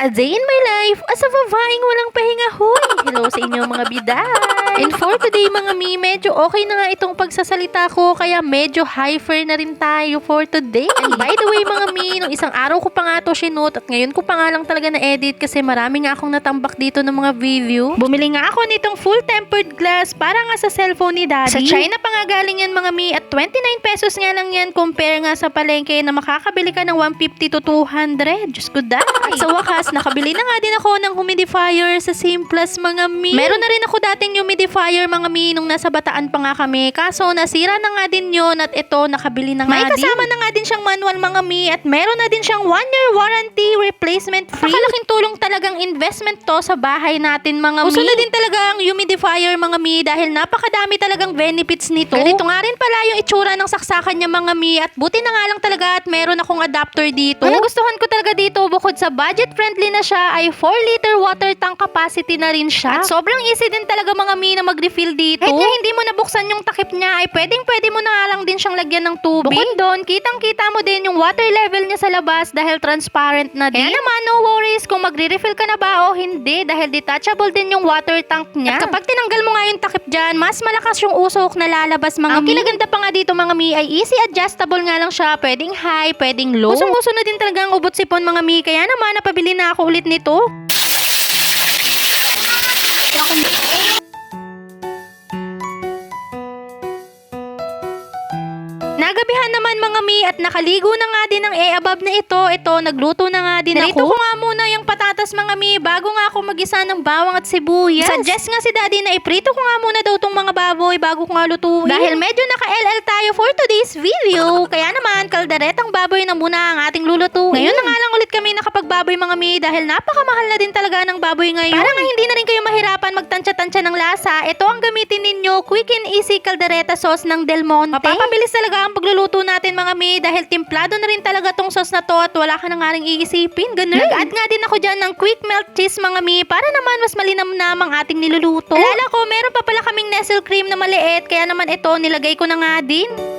A day in my life as a babaeng walang pahinga hoy. Hello sa inyo mga biday. And for today mga mi, medyo okay na nga itong pagsasalita ko kaya medyo hyper na rin tayo for today. And by the way mga mi, nung isang araw ko pa nga to sinut at ngayon ko pa nga lang talaga na-edit kasi marami nga akong natambak dito ng mga review. Bumili nga ako nitong full tempered glass para nga sa cellphone ni daddy. Sa China pa nga galing yan mga mi at 29 pesos nga lang yan compare nga sa palengke na makakabili ka ng 150 to 200. Diyos ko da. At sa wakas, nakabili na nga din ako ng humidifier sa Simplus mga mi. Meron na rin ako dating humidifier mga mi nung nasa bataan pa nga kami. Kaso nasira na nga din yun at ito nakabili na nga May din. kasama na nga din siyang manual mga mi at meron na din siyang 1 year warranty replacement free. Napakalaking tulong talagang investment to sa bahay natin mga mi. Uso na din talaga ang humidifier mga mi dahil napakadami talagang benefits nito. Ganito nga rin pala yung itsura ng saksakan niya mga mi at buti na nga lang talaga at meron akong adapter dito. Ang nagustuhan ko talaga dito bukod sa budget friendly na siya ay 4 liter water tank capacity na rin siya. At sobrang easy din talaga mga mi na mag-refill dito. Kahit nga hindi mo nabuksan yung takip niya ay pwedeng pwede mo na nga lang din siyang lagyan ng tubig. Bukod doon, kitang kita mo din yung water level niya sa labas dahil transparent na din. Kaya naman no worries kung magre-refill ka na ba o hindi dahil detachable din yung water tank niya. At kapag tinanggal mo nga yung takip dyan, mas malakas yung usok na lalabas mga Ang mi. kinaganda pa nga dito mga mi ay easy adjustable nga lang siya. Pwedeng high, pwedeng low. Usong-uso na din talaga ang ubot sipon mga mi. Kaya naman napabili na ako ulit nito. Nagabihan naman mga mi at nakaligo na nga din ang e-above na ito. Ito, nagluto na nga din Narito ako. ko nga muna yung patatas mga mi bago nga ako magisa ng bawang at sibuyas. Suggest nga si daddy na iprito ko nga muna daw tong mga baboy bago ko nga lutuin. Dahil medyo naka-LL tayo for today's video. Kaya naman, kalderetang baboy na muna ang ating lulutuin. Ngayon na nga lang ulit kami nakapagbaboy mga mi dahil napakamahal na din talaga ng baboy ngayon. Para nga hindi na rin kayo mahirapan magtansya-tansya ng lasa, ito ang gamitin ninyo, quick and easy caldereta sauce ng Del Monte. Mapapabilis talaga ang pagluluto natin mga mi dahil timplado na rin talaga tong sauce na to at wala ka na nga rin iisipin. Ganun. Nag-add nga din ako dyan ng quick melt cheese mga mi para naman mas malinamnam ang ating niluluto. Alala ko, meron pa pala kaming nestle cream na maliit kaya naman ito nilagay ko na nga din.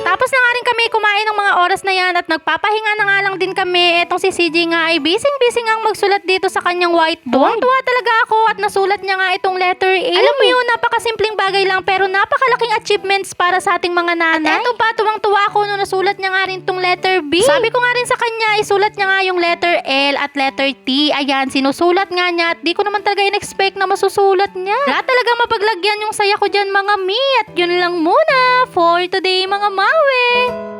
Natapos na nga rin kami kumain ng mga oras na yan at nagpapahinga na nga lang din kami. Etong si CJ nga ay busy-busy nga magsulat dito sa kanyang whiteboard. Tuwa talaga ako at nasulat niya nga itong letter A. Alam mo yun, napakasimpleng bagay lang pero napakalaking achievements para sa ating mga nanay. At eto pa, tuwang-tuwa ako nung nasulat niya nga rin itong letter B. Sabi ko nga rin sa kanya, isulat niya nga yung letter L at letter T. Ayan, sinusulat nga niya at di ko naman talaga in-expect na masusulat niya. Lahat talaga mapaglagyan yung saya ko dyan mga mi. At yun lang muna for today mga mawe.